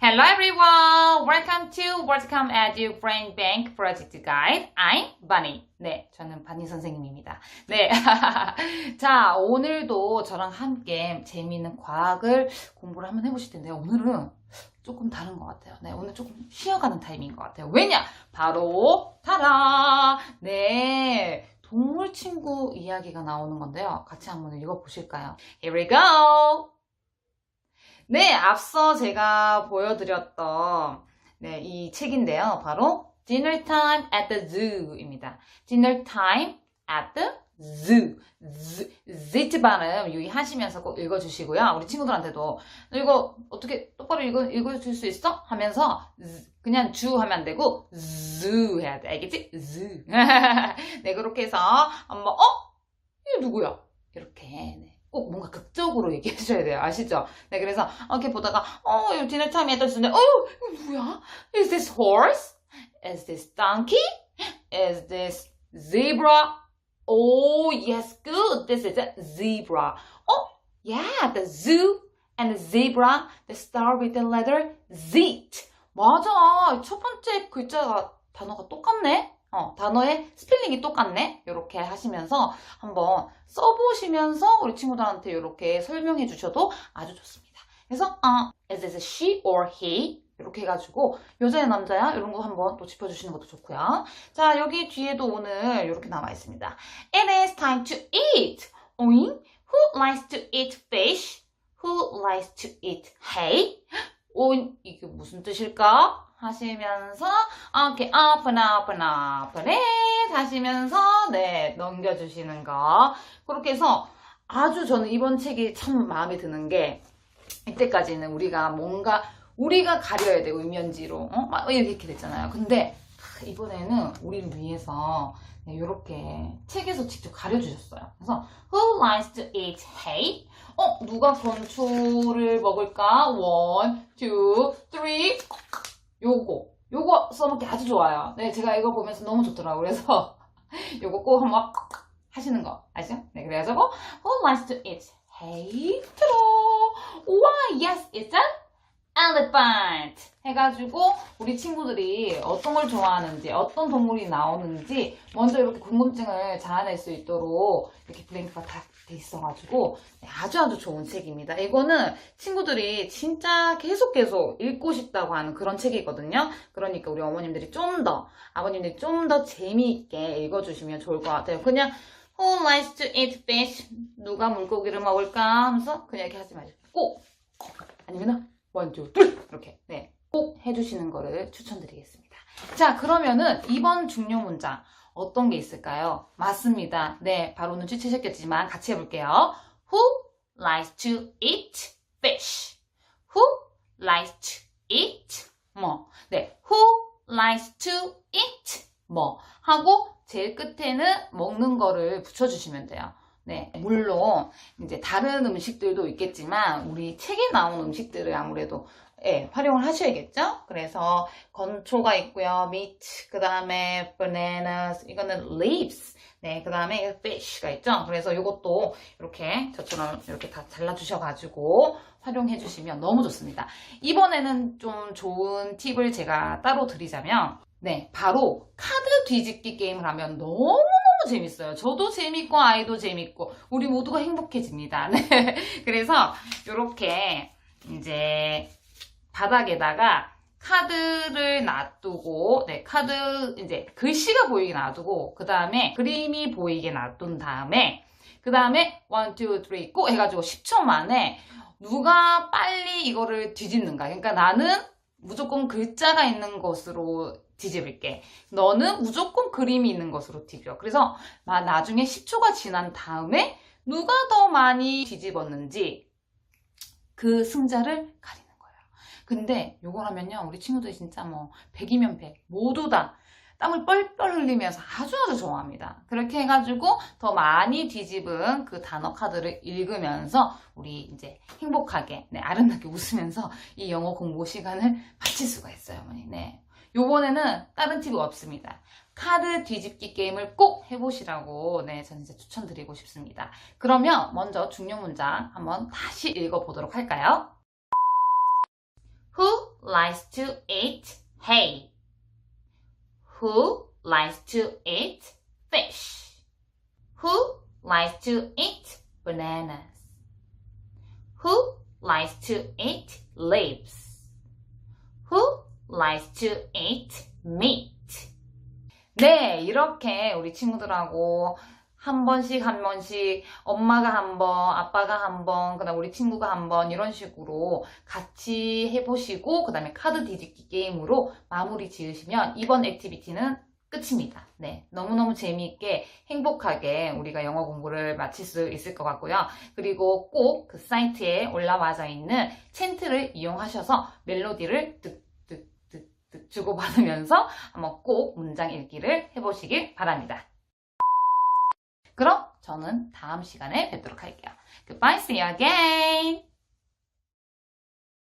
Hello everyone! Welcome to Wordcom Edu Brain Bank Project Guide. I'm Bunny. 네, 저는 바니 선생님입니다. 네. 자, 오늘도 저랑 함께 재미있는 과학을 공부를 한번 해보실 텐데요. 오늘은 조금 다른 것 같아요. 네, 오늘 조금 쉬어가는 타임인 것 같아요. 왜냐? 바로, 타라! 네. 동물 친구 이야기가 나오는 건데요. 같이 한번 읽어보실까요? Here we go! 네, 앞서 제가 보여드렸던 네, 이 책인데요. 바로 Dinner Time at the Zoo입니다. Dinner Time at the Zoo. Z, Z 발음 유의하시면서 꼭 읽어주시고요. 우리 친구들한테도 이거 어떻게 똑바로 읽어, 읽어줄 수 있어? 하면서 Z, 그냥 주 하면 안 되고 zoo 해야 돼. 알겠지? zoo. 네, 그렇게 해서 한번 어? 이게 누구야? 이렇게 네. 꼭 뭔가 극적으로 얘기해 주셔야 돼요. 아시죠? 네, 그래서 이렇게 보다가 어, 이 디너 타임이 했던 순간 어, 누구야? Is this horse? Is this donkey? Is this zebra? Oh, yes, good. This is a zebra. Oh, yeah, the zoo and the zebra, they start with the letter Z. 맞아. 첫 번째 글자가, 단어가 똑같네? 어, 단어의 스펠링이 똑같네? 이렇게 하시면서 한번 써보시면서 우리 친구들한테 이렇게 설명해 주셔도 아주 좋습니다. 그래서, 어, is a she or he? 이렇게 해가지고, 여자야, 남자야? 이런 거 한번 또 짚어주시는 것도 좋고요. 자, 여기 뒤에도 오늘 이렇게 나와 있습니다. It is time to eat. 오잉? Who likes to eat fish? Who likes to eat hay? 오잉? 이게 무슨 뜻일까? 하시면서 이렇게 open open it 하시면서 네 넘겨주시는 거 그렇게 해서 아주 저는 이번 책이 참 마음에 드는 게 이때까지는 우리가 뭔가 우리가 가려야 돼 의면지로 어? 막 이렇게 됐잖아요 근데 아, 이번에는 우리를 위해서 네, 이렇게 책에서 직접 가려주셨어요 그래서 Who likes to eat hay? 어 누가 건초를 먹을까? One, two, 요거 요거 써먹기 아주 좋아요 네 제가 이거 보면서 너무 좋더라고요 그래서 요거 꼭 한번 하시는 거 아시죠? 네 그래가지고 Who likes to eat hay? Why yes it's an elephant 해가지고 우리 친구들이 어떤 걸 좋아하는지 어떤 동물이 나오는지 먼저 이렇게 궁금증을 자아낼 수 있도록 이렇게 블랭크가 다 돼 있어가지고 네, 아주 아주 좋은 책입니다. 이거는 친구들이 진짜 계속 계속 읽고 싶다고 하는 그런 책이거든요. 그러니까 우리 어머님들이 좀 더 아버님들이 좀 더 재미있게 읽어주시면 좋을 것 같아요. 그냥 Who likes to eat fish? 누가 물고기를 먹을까? 하면서 그냥 이렇게 하지 마시고 꼭 아니면 two, three 이렇게 네, 꼭 해주시는 거를 추천드리겠습니다. 자 그러면은 이번 중요 문장 어떤 게 있을까요? 맞습니다. 네, 바로 눈치채셨겠지만 같이 해볼게요. Who likes to eat fish? Who likes to eat 뭐? 네, who likes to eat 뭐? 하고 제일 끝에는 먹는 거를 붙여주시면 돼요. 네, 물론 이제 다른 음식들도 있겠지만 우리 책에 나온 음식들을 아무래도 예, 활용을 하셔야겠죠? 그래서 건초가 있고요. meat, 그 다음에 bananas, 이거는 leaves. 네, 그 다음에 fish가 있죠? 그래서 이것도 이렇게 저처럼 이렇게 다 잘라주셔가지고 활용해 주시면 너무 좋습니다. 이번에는 좀 좋은 팁을 제가 따로 드리자면 네, 바로 카드 뒤집기 게임을 하면 너무너무 재밌어요. 저도 재밌고 아이도 재밌고 우리 모두가 행복해집니다. 네. 그래서 이렇게 이제 바닥에다가 카드를 놔두고, 네, 카드, 이제 글씨가 보이게 놔두고, 그 다음에 그림이 보이게 놔둔 다음에, 그 다음에 1, 2, 3, 고 해가지고 10초 만에 누가 빨리 이거를 뒤집는가. 그러니까 나는 무조건 글자가 있는 것으로 뒤집을게. 너는 무조건 그림이 있는 것으로 뒤집어. 그래서 나중에 10초가 지난 다음에 누가 더 많이 뒤집었는지 그 승자를 가리는 거예요. 근데 요걸 하면요. 우리 친구들이 진짜 뭐 100이면 100 모두 다 땀을 뻘뻘 흘리면서 아주 아주 좋아합니다. 그렇게 해가지고 더 많이 뒤집은 그 단어 카드를 읽으면서 우리 이제 행복하게 네, 아름답게 웃으면서 이 영어 공부 시간을 마칠 수가 있어요, 어머니. 네. 요번에는 다른 팁이 없습니다. 카드 뒤집기 게임을 꼭 해보시라고 네, 저는 이제 추천드리고 싶습니다. 그러면 먼저 중요 문장 한번 다시 읽어보도록 할까요? Who likes to eat hay? Who likes to eat fish? Who likes to eat bananas? Who likes to eat leaves? Likes to eat meat? 네, 이렇게 우리 친구들하고 한 번씩 한 번씩 엄마가 한 번, 아빠가 한 번, 그 다음 우리 친구가 한 번 이런 식으로 같이 해보시고 그 다음에 카드 뒤집기 게임으로 마무리 지으시면 이번 액티비티는 끝입니다. 네, 너무너무 재미있게 행복하게 우리가 영어 공부를 마칠 수 있을 것 같고요. 그리고 꼭 그 사이트에 올라와져 있는 챈트를 이용하셔서 멜로디를 득득득득 주고받으면서 한번 꼭 문장 읽기를 해보시길 바랍니다. 그럼 저는 다음 시간에 뵙도록 할게요. Goodbye, see you again!